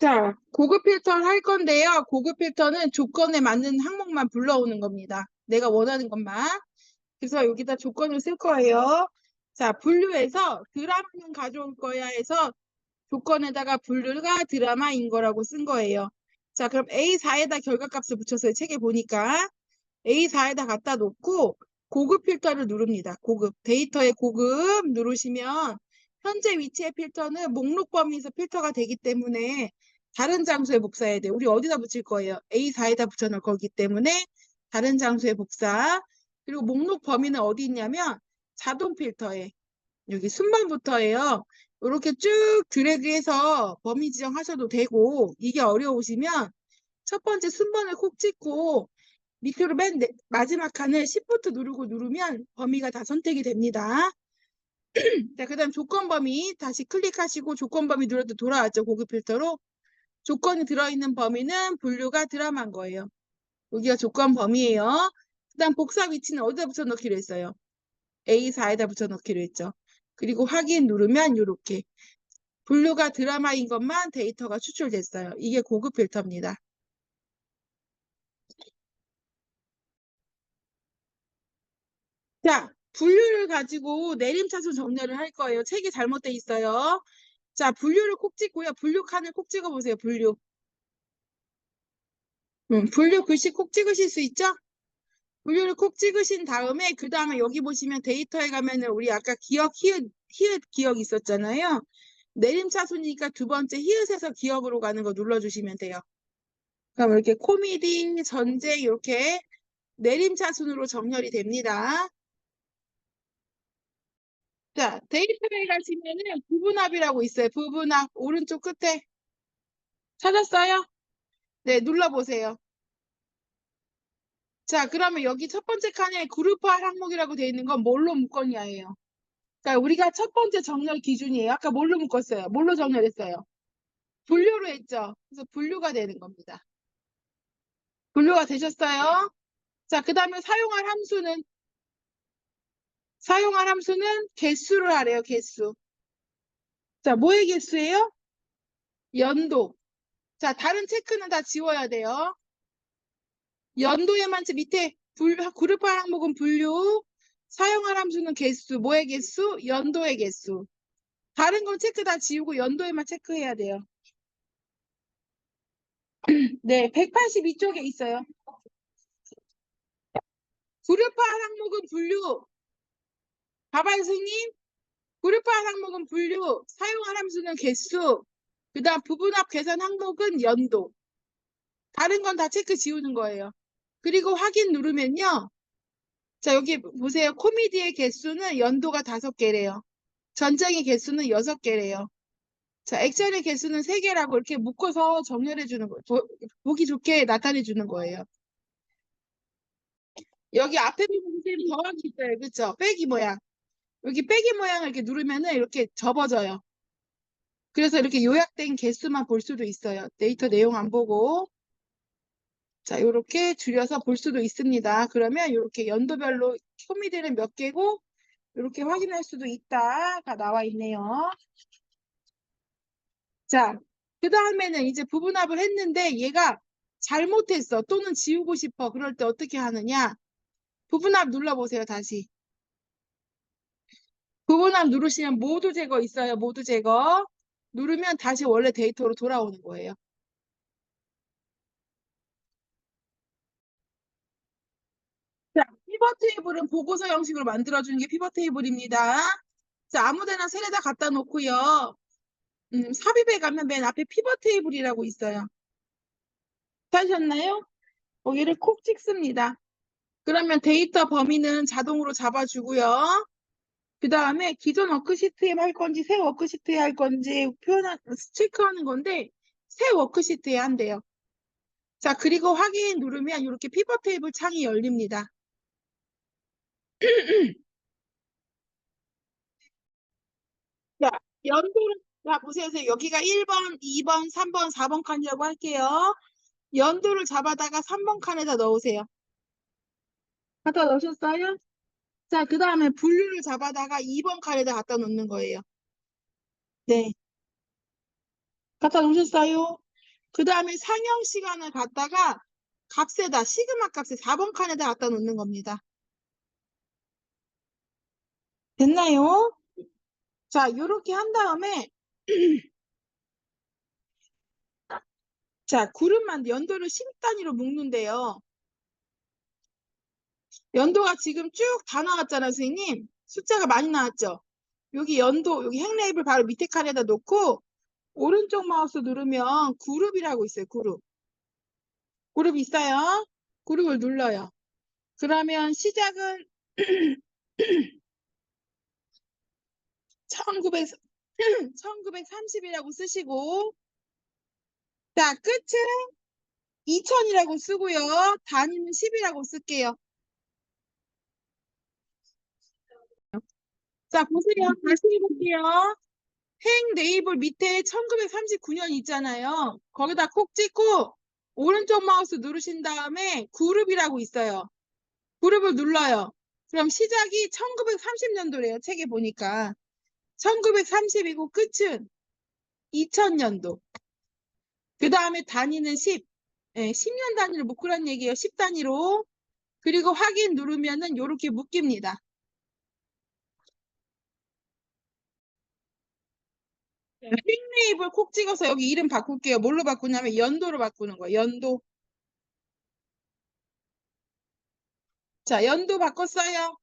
자, 고급 필터를 할 건데요. 고급 필터는 조건에 맞는 항목만 불러오는 겁니다. 내가 원하는 것만. 그래서 여기다 조건을 쓸 거예요. 자, 분류해서 드라마는 가져올 거야 해서 조건에다가 분류가 드라마인 거라고 쓴 거예요. 자, 그럼 A4에다 결과값을 붙였어요. 책에 보니까. A4에다 갖다 놓고 고급 필터를 누릅니다. 고급. 데이터의 고급 누르시면 현재 위치의 필터는 목록 범위에서 필터가 되기 때문에 다른 장소에 복사해야 돼요. 우리 어디다 붙일 거예요? A4에다 붙여놓을 거기 때문에 다른 장소에 복사. 그리고 목록 범위는 어디 있냐면 자동 필터에 여기 순번부터예요. 이렇게 쭉 드래그해서 범위 지정하셔도 되고 이게 어려우시면 첫 번째 순번을 콕 찍고 밑으로 맨 내- 마지막 칸을 Shift 누르고 누르면 범위가 다 선택이 됩니다. 자, 그 다음 조건 범위 다시 클릭하시고 조건 범위 눌러도 돌아왔죠. 고급 필터로. 조건이 들어있는 범위는 분류가 드라마인 거예요. 여기가 조건 범위예요. 그 다음 복사 위치는 어디다 붙여넣기로 했어요? A4에다 붙여넣기로 했죠. 그리고 확인 누르면 이렇게 분류가 드라마인 것만 데이터가 추출됐어요. 이게 고급 필터입니다. 자, 분류를 가지고 내림차순 정렬을 할 거예요. 책이 잘못돼 있어요. 자, 분류를 콕 찍고요. 분류 칸을 콕 찍어 보세요. 분류. 음, 분류 글씨 콕 찍으실 수 있죠? 분류를 콕 찍으신 다음에 그 다음에 여기 보시면 데이터에 가면은 우리 아까 기억 히읗 히읗 기억 있었잖아요. 내림차순이니까 두 번째 히읗에서 기억으로 가는 거 눌러주시면 돼요. 그럼 이렇게 코미디, 전쟁 이렇게 내림차순으로 정렬이 됩니다. 자, 데이터에 가시면은 부분합이라고 있어요. 부분합 오른쪽 끝에 찾았어요? 네, 눌러보세요. 자, 그러면 여기 첫 번째 칸에 그룹화 항목이라고 되어 있는 건 뭘로 묶었냐예요. 그러니까 우리가 첫 번째 정렬 기준이에요. 아까 뭘로 묶었어요? 뭘로 정렬했어요? 분류로 했죠. 그래서 분류가 되는 겁니다. 분류가 되셨어요? 자, 그 다음에 사용할 함수는 사용할 함수는 개수를 하래요. 개수. 자, 뭐의 개수예요? 연도. 자, 다른 체크는 다 지워야 돼요. 연도에만 밑에 불, 그룹화 항목은 분류, 사용할 함수는 개수, 뭐의 개수, 연도의 개수. 다른 건 체크 다 지우고 연도에만 체크해야 돼요. 네, 182쪽에 있어요. 그룹화 항목은 분류. 선생님. 그룹화 항목은 분류, 사용할 함수는 개수, 그 다음 부분합 계산 항목은 연도. 다른 건 다 체크 지우는 거예요. 그리고 확인 누르면요. 자, 여기 보세요. 코미디의 개수는 연도가 다섯 개래요. 전쟁의 개수는 여섯 개래요. 자, 액션의 개수는 세 개라고 이렇게 묶어서 정렬해 주는 거, 보, 보기 좋게 나타내 주는 거예요. 여기 앞에 선생님 더하기 있어요. 그쵸? 빼기 모양. 여기 빼기 모양을 이렇게 누르면은 이렇게 접어져요. 그래서 이렇게 요약된 개수만 볼 수도 있어요. 데이터 내용 안 보고. 자, 이렇게 줄여서 볼 수도 있습니다. 그러면 이렇게 연도별로 코미디는 몇 개고 이렇게 확인할 수도 있다가 나와 있네요. 자, 그 다음에는 이제 부분합을 했는데 얘가 잘못했어 또는 지우고 싶어. 그럴 때 어떻게 하느냐? 부분합 눌러보세요, 다시. 부분합 누르시면 모두 제거 있어요. 모두 제거. 누르면 다시 원래 데이터로 돌아오는 거예요. 자, 피벗 테이블은 보고서 형식으로 만들어주는 게 피벗 테이블입니다. 자, 아무데나 셀에다 갖다 놓고요. 음, 삽입에 가면 맨 앞에 피벗 테이블이라고 있어요. 찾으셨나요? 거기를 콕 찍습니다. 그러면 데이터 범위는 자동으로 잡아주고요. 그 다음에 기존 워크시트에 할 건지 새 워크시트에 할 건지 표현한 체크하는 건데 새 워크시트에 한대요. 자, 그리고 확인 누르면 이렇게 피벗 테이블 창이 열립니다. 자, 연도를 자, 보세요. 여기가 1번, 2번, 3번, 4번 칸이라고 할게요. 연도를 잡아다가 3번 칸에다 넣으세요. 갖다 넣으셨어요? 자, 그 다음에 분류를 잡아다가 2번 칸에다 갖다 놓는 거예요. 네. 갖다 놓으셨어요? 그 다음에 상영 시간을 갖다가 값에다 시그마 값에 4번 칸에다 갖다 놓는 겁니다. 됐나요? 자, 이렇게 한 다음에 자, 구름만 연도를 10단위로 묶는데요. 연도가 지금 쭉 다 나왔잖아요, 선생님. 숫자가 많이 나왔죠? 여기 연도, 여기 행 레이블 바로 밑에 칸에다 놓고 오른쪽 마우스 누르면 그룹이라고 있어요, 그룹. 그룹 있어요? 그룹을 눌러요. 그러면 시작은 1900, 1930이라고 쓰시고 자, 끝은 2000이라고 쓰고요. 단위는 10이라고 쓸게요. 자, 보세요. 다시 해볼게요. 행 레이블 밑에 1939년 있잖아요. 거기다 콕 찍고 오른쪽 마우스 누르신 다음에 그룹이라고 있어요. 그룹을 눌러요. 그럼 시작이 1930년도래요. 책에 보니까. 1930이고 끝은 2000년도. 그 다음에 단위는 10. 예, 10년 단위로 묶으란 얘기예요. 10 단위로. 그리고 확인 누르면은 이렇게 묶입니다. 닉네임을 콕 찍어서 여기 이름 바꿀게요. 뭘로 바꾸냐면 연도로 바꾸는 거예요. 연도. 자, 연도 바꿨어요.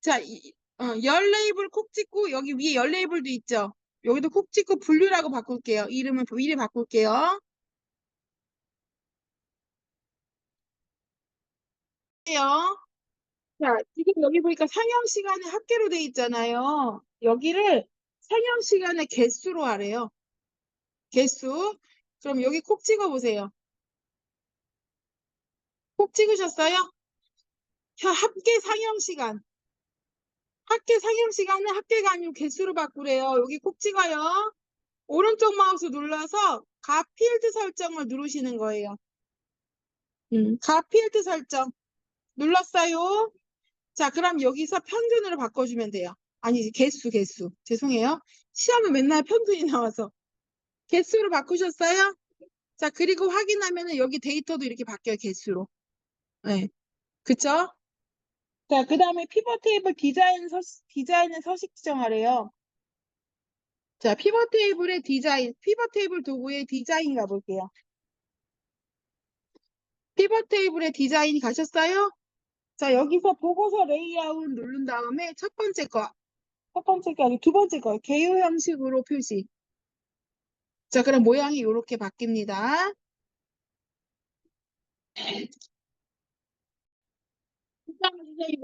자, 이, 어, 열 레이블 콕 찍고 여기 위에 열 레이블도 있죠. 여기도 콕 찍고 분류라고 바꿀게요. 이름을 미리 바꿀게요. 요 자, 지금 여기 보니까 상영 시간에 합계로 돼 있잖아요. 여기를 상영 시간의 개수로 하래요. 개수. 그럼 여기 콕 찍어 보세요. 콕 찍으셨어요? 자, 합계 상영 시간. 합계 상영 시간은 합계가 아니고 개수로 바꾸래요. 여기 콕 찍어요. 오른쪽 마우스 눌러서 가 필드 설정을 누르시는 거예요. 음, 가 필드 설정. 눌렀어요. 자, 그럼 여기서 평균으로 바꿔주면 돼요. 아니, 개수, 개수. 죄송해요. 시험은 맨날 평균이 나와서. 개수로 바꾸셨어요? 자, 그리고 확인하면은 여기 데이터도 이렇게 바뀌어요, 개수로. 네. 그쵸? 자, 그 다음에 피벗 테이블 디자인 서, 디자인은 서식 지정하래요. 자, 피벗 테이블의 디자인, 피벗 테이블 도구의 디자인 가볼게요. 피벗 테이블의 디자인 가셨어요? 자, 여기서 보고서 레이아웃 누른 다음에 첫 번째 거, 첫 번째 게 아니고 두 번째 거, 개요 형식으로 표시. 자, 그럼 모양이 이렇게 바뀝니다.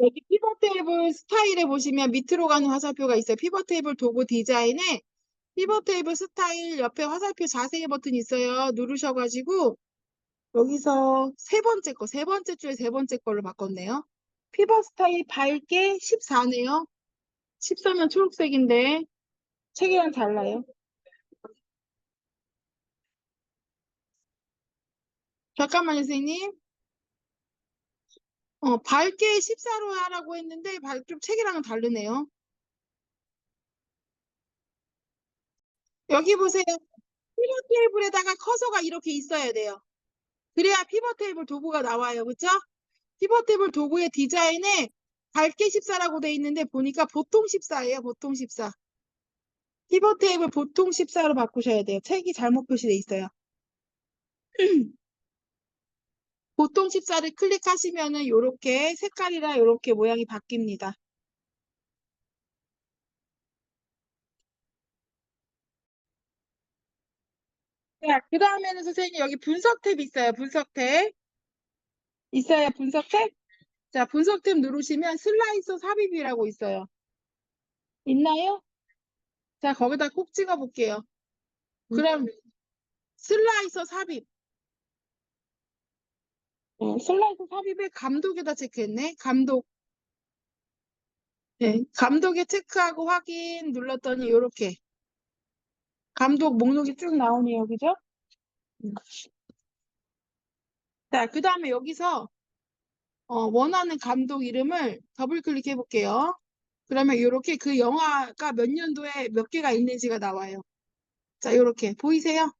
여기 피벗 테이블 스타일에 보시면 밑으로 가는 화살표가 있어요. 피벗 테이블 도구 디자인에 피벗 테이블 스타일 옆에 화살표 자세히 버튼 있어요. 누르셔가지고 여기서 세 번째 거, 세 번째 줄에 세 번째 걸로 바꿨네요. 피벗 스타일 밝게 14네요. 14면 초록색인데 책이랑 달라요. 잠깐만요, 선생님. 어, 밝게 14로 하라고 했는데 밝, 좀 책이랑은 다르네요. 여기 보세요. 피벗 테이블에다가 커서가 이렇게 있어야 돼요. 그래야 피벗 테이블 도구가 나와요. 그쵸? 피벗 테이블 도구의 디자인에 밝게 14라고 돼 있는데 보니까 보통 14예요. 보통 14. 피벗 테이블 보통 14로 바꾸셔야 돼요. 책이 잘못 표시돼 있어요. 보통 14를 클릭하시면은 이렇게 색깔이랑 이렇게 모양이 바뀝니다. 자, 그 다음에는 선생님 여기 분석 탭 있어요. 분석 탭. 있어요. 분석 탭. 자, 분석 탭 누르시면 슬라이서 삽입이라고 있어요. 있나요? 자, 거기다 꼭 찍어 볼게요. 그럼 슬라이서 삽입. 어, 슬라이서 삽입에 감독에다 체크했네. 감독. 네, 감독에 체크하고 확인 눌렀더니 이렇게 감독 목록이 쭉 나오네요. 그죠? 음. 자, 그 다음에 여기서 어, 원하는 감독 이름을 더블 클릭해 볼게요. 그러면 이렇게 그 영화가 몇 년도에 몇 개가 있는지가 나와요. 자, 이렇게 보이세요?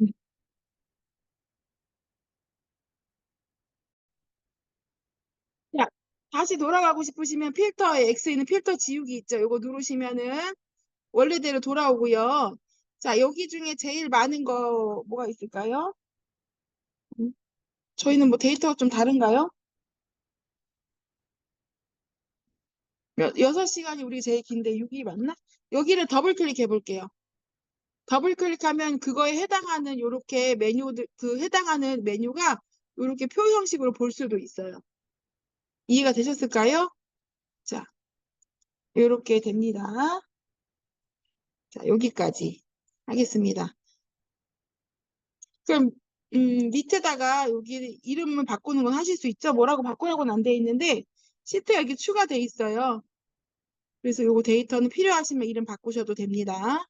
음. 다시 돌아가고 싶으시면 필터에 X에 있는 필터 지우기 있죠. 이거 누르시면은 원래대로 돌아오고요. 자, 여기 중에 제일 많은 거 뭐가 있을까요? 음, 저희는 뭐 데이터가 좀 다른가요? 여, 6시간이 우리 제일 긴데 6이 맞나? 여기를 더블 클릭해 볼게요. 더블 클릭하면 그거에 해당하는 요렇게 메뉴들 그 해당하는 메뉴가 요렇게 표 형식으로 볼 수도 있어요. 이해가 되셨을까요? 자, 요렇게 됩니다. 자, 여기까지 하겠습니다. 그럼 음, 밑에다가 여기 이름을 바꾸는 건 하실 수 있죠? 뭐라고 바꾸라고는 안 돼 있는데 시트 여기 추가돼 있어요. 그래서 요거 데이터는 필요하시면 이름 바꾸셔도 됩니다.